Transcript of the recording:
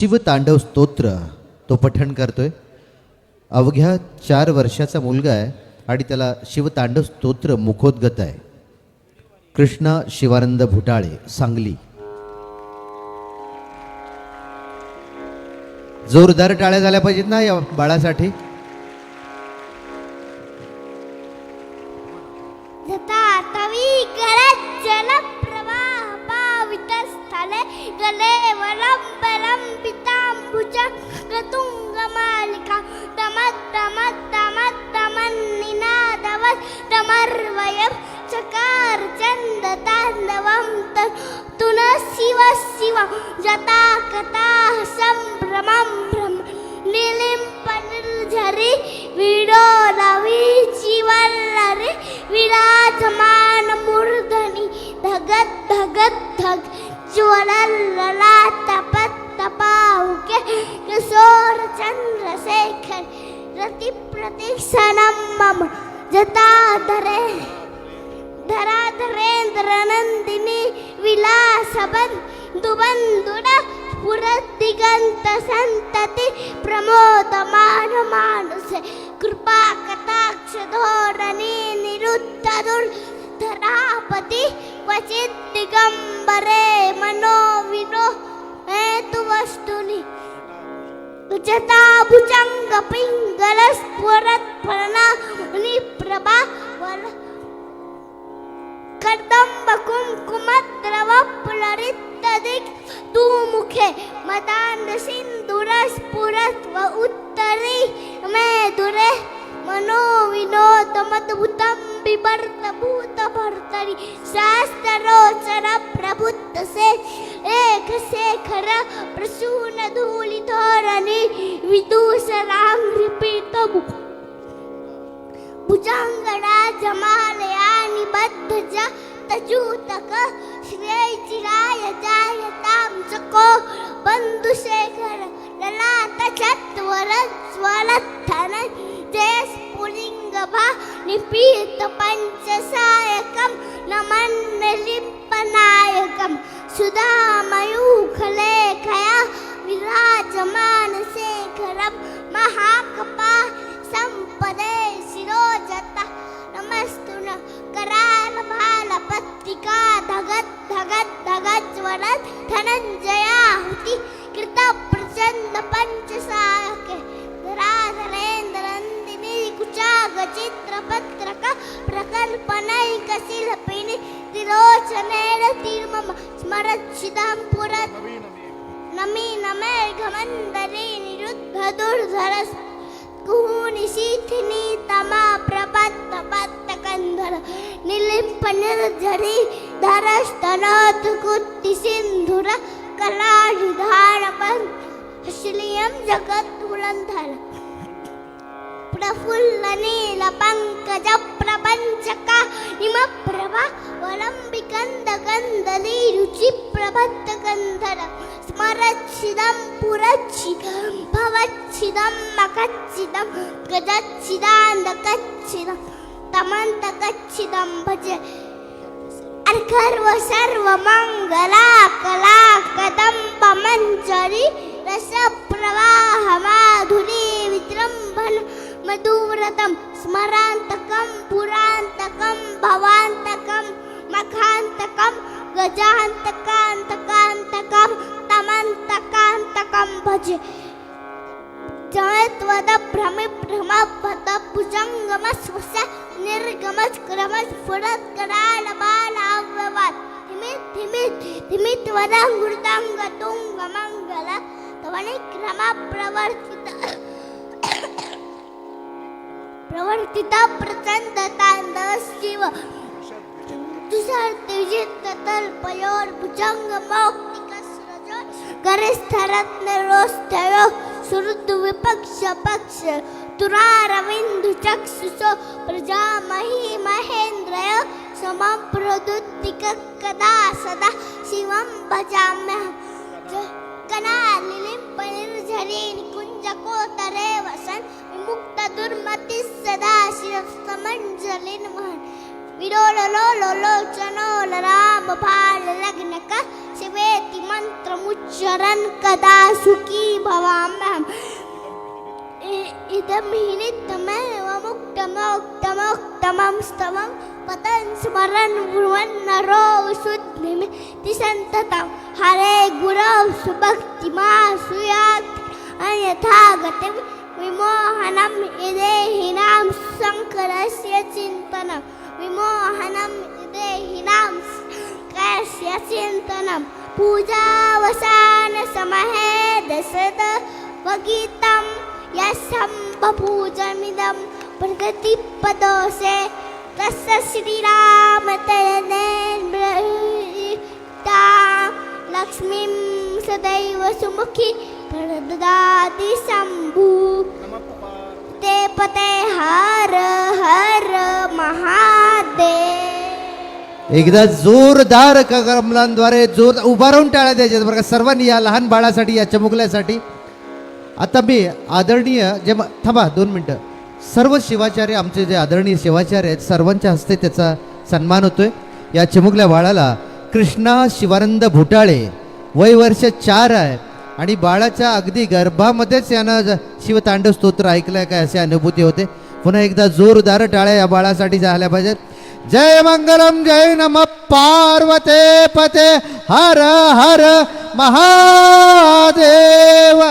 शिवतांडव स्तोत्र तो पठण करतोय. अवघ्या चार वर्षाचा मुलगा आहे आणि त्याला शिवतांडव स्तोत्र मुखोद्गत आहे. कृष्णा शिवानंद भुटाळे सांगली. जोरदार टाळ्या झाल्या पाहिजेत ना या बाळासाठी? चंद तांडवं तुन शिव शिवं जता कथा संभ्रमं भ्रम निलिंपनिर्झरी विडो रवी चिवल्लरे विराजमान मूर्धनी धगत धगत धग ज्वलल्लला तपत तपाहुके किशोर चंद्रशेखर मम जताधरे धराधरेन्द्रनन्दिनी विलासबन्धुबन्धुड पुरदिगन्तसन्तति प्रमोदमानमानुषे कृपाकटाक्षधोरणी निरुद्धदुर्धरापति निरुद्धरापति वचिदिगम्बरे मनो विनो हुवस्तुनि भुजं मुनिप्रभा गलस्पुरप्रभा पुलरितदिक तू मुखे मदान सिंधुरस स्फुरत व उत्तरी। मैं दुरे मनो विनोद मदभुतम विवर्त भूत भर्तरी। शास्त्रोचर प्रबुद्ध से एक से खर प्रसून धूलि धोरणी विदूषरांग्रि रिपीत भुजंगडा जमालया निबद्ध ज तजूतक ಶ್ರೇಜಿರಾಯ ಜಾಯ ತಾಂಸಕೋ ಬಂಧು ಶೇಖರ ಲಲಾಟ ಚತ್ವರ ಸ್ವರ ಧನ ಜಯ ಸ್ಫುಲಿಂಗ ಭಾ ನಿಪೀತ ಪಂಚ ಸಾಯಕಂ धगत ज्वलत धनंजयाहुती कृत प्रचंड पंचसायके धराधरेंद्र नंदिनी कुचाग चित्रपत्रक प्रकल्पनैक शिल्पिनी तिरोचनेन तिर्मम स्मरच्छिदां पुरत् नमीन मेघमन्दरे निरुद्ध दुर्धर कुहुनिशीथिनी तमा प्रपत्त पत्त कंधर निलिंप निर्झरी धरस्तनाथ कुट्टी सिंधुर कलाढिधार श्लियं जगत पुरंधर प्रफुल्ल नील पंकज प्रपंचका हिमप्रभा वलंबिकंद गंधली रुचि प्रभत्त स्मरच्छिदं पुरच्छिदं भवच्छिदं मकच्छिदं गजच्छिदान्दकच्छिदं तमन्तकच्छिदं भजे अर्घर्व सर्व मंगला कला कदंब मंजरी रस प्रवाह माधुरी विजृंभण मधुव्रतम स्मरांतकम पुरांतकम भवांतकम मखांतकम गजांतकांतकांतकम तमंतकांतकम भजे जयत्वद भ्रमि भ्रमपद भुजंगम त्वदङ्गुर्दङ्गतुङ्गमङ्गल त्वणिक्रमप्रवर्तित प्रवर्तित प्रचण्डतान्दशिव तुषार्तिजिततल्पयोर्भुजङ्गमौक्तिकस्रज गरिस्थरत्नरोष्ठयो श्रुतविपक्षपक्ष तुरारविन्दुचक्षुषो प्रजामही महेन्द्रय समं प्रदुत्तिक कदा सदा शिवं भजाम्यहं कनालिलिं निर्झरी निकुञ्ज कोतरे वसन् विमुक्त दुर्मतिः सदा शिरस्तमञ्जलिन् वहन् विडोललो लोचनो राम भाल लग्नक शिवेति मन्त्रमुच्चरन् कदा सुखी भवाम्यहम् इ- इदं हि नित्यमेव मुक्तमोक्तमोक्तमं स्तवं पतन् स्मरन् ब्रुवन्नरो विशुद्धिमिति सन्ततं हरे गुरौ सुभक्तिमा सुयात् अन्यथा गतिं विमोहनं यदेहिनां शङ्करस्य चिन्तनं विमोहनं यदेहिनां शङ्करस्य चिन्तनं पूजावसानसमये दशद वगीतं यशम्भपूजमिदं प्रगतिपदोषे तस्य श्रीरामतयनेन्द्रता लक्ष्मीं सदैव सुमुखी प्रददाति शम्भु। ते पते हर हर महादेव। एकदा जोरदार कमलांद्वारे जोर उभारून राहून द्यायच्या बरं का? सर्वांनी या लहान बाळासाठी या चमुकल्यासाठी आता मी आदरणीय जे म- थांबा दोन मिनटं. सर्व शिवाचार्य आमचे जे आदरणीय शिवाचार्य आहेत सर्वांच्या हस्ते त्याचा सन्मान होतोय. या चिमुकल्या बाळाला कृष्णा शिवानंद भुटाळे वय वर्ष चार आहे. आणि बाळाच्या अगदी गर्भामध्येच यानं ज- शिवतांडव स्तोत्र ऐकलंय काय अशी अनुभूती होते. पुन्हा एकदा जोरदार टाळ्या या बाळासाठी झाल्या पाहिजेत. जय मंगलम जय नम पार्वते पते हर हर महादेव!